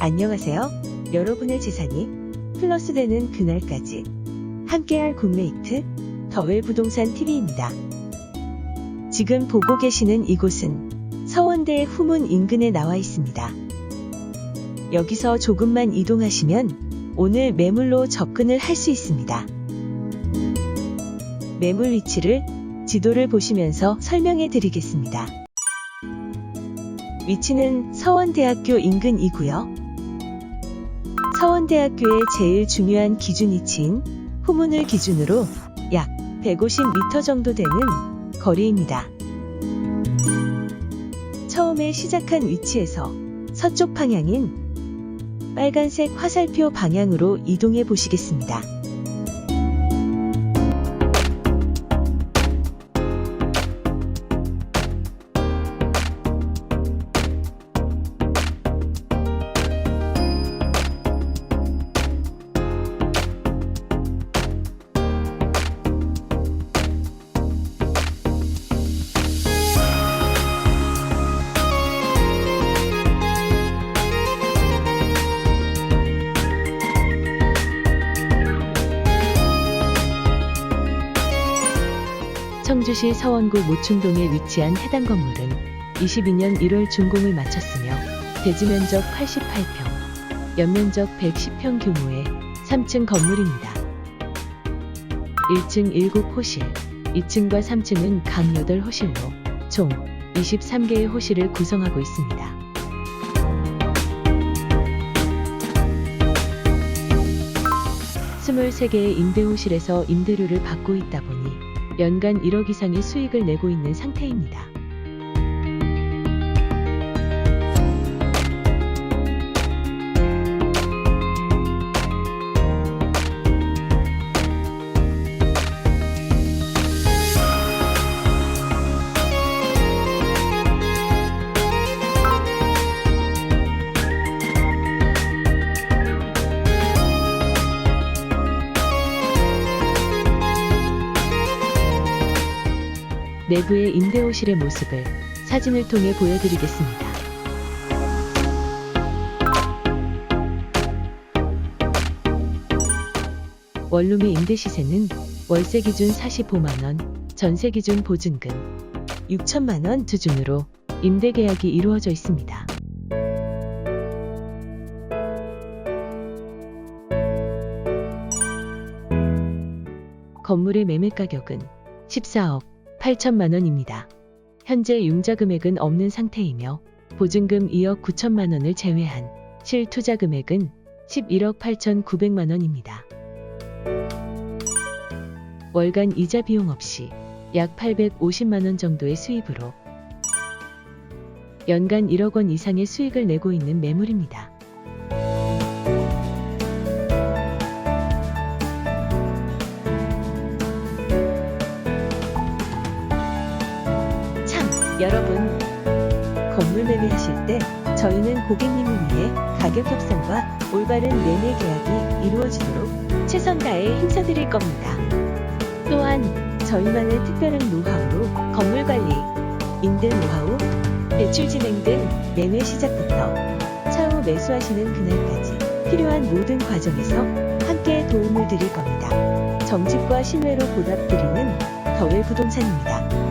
안녕하세요. 여러분의 재산이 플러스 되는 그날까지 함께할 굿메이트 더웰 부동산 TV입니다. 지금 보고 계시는 이곳은 서원대 후문 인근에 나와 있습니다. 여기서 조금만 이동하시면 오늘 매물로 접근을 할 수 있습니다. 매물 위치를 지도를 보시면서 설명해 드리겠습니다. 위치는 서원대학교 인근이고요. 서원대학교의 제일 중요한 기준 위치인 후문을 기준으로 약 150m 정도 되는 거리입니다. 처음에 시작한 위치에서 서쪽 방향인 빨간색 화살표 방향으로 이동해 보시겠습니다. 청주시 서원구 모충동에 위치한 해당 건물은 22년 1월 준공을 마쳤으며 대지 면적 88평, 연면적 110평 규모의 3층 건물입니다. 1층 7호실, 2층과 3층은 각 8호실로 총 23개의 호실을 구성하고 있습니다. 스물세 개의 임대호실에서 임대료를 받고 있다 보니 연간 1억 이상의 수익을 내고 있는 상태입니다. 내부의 임대호실의 모습을 사진을 통해 보여드리겠습니다. 원룸의 임대 시세는 월세 기준 45만원, 전세 기준 보증금 6천만원 수준으로 임대 계약이 이루어져 있습니다. 건물의 매매 가격은 14억 8천만 원입니다. 현재 융자 금액은 없는 상태이며 보증금 2억 9천만 원을 제외한 실 투자 금액은 11억 8천9백만 원입니다. 월간 이자 비용 없이 약 850만 원 정도의 수입으로 연간 1억 원 이상의 수익을 내고 있는 매물입니다. 여러분. 건물 매매하실 때 저희는 고객님을 위해 가격 협상과 올바른 매매 계약이 이루어지도록 최선 다해 힘써드릴 겁니다. 또한 저희만의 특별한 노하우로 건물 관리, 임대 노하우, 대출 진행 등 매매 시작부터 차후 매수하시는 그날까지 필요한 모든 과정에서 함께 도움을 드릴 겁니다. 정직과 신뢰로 보답드리는 더웰 부동산입니다.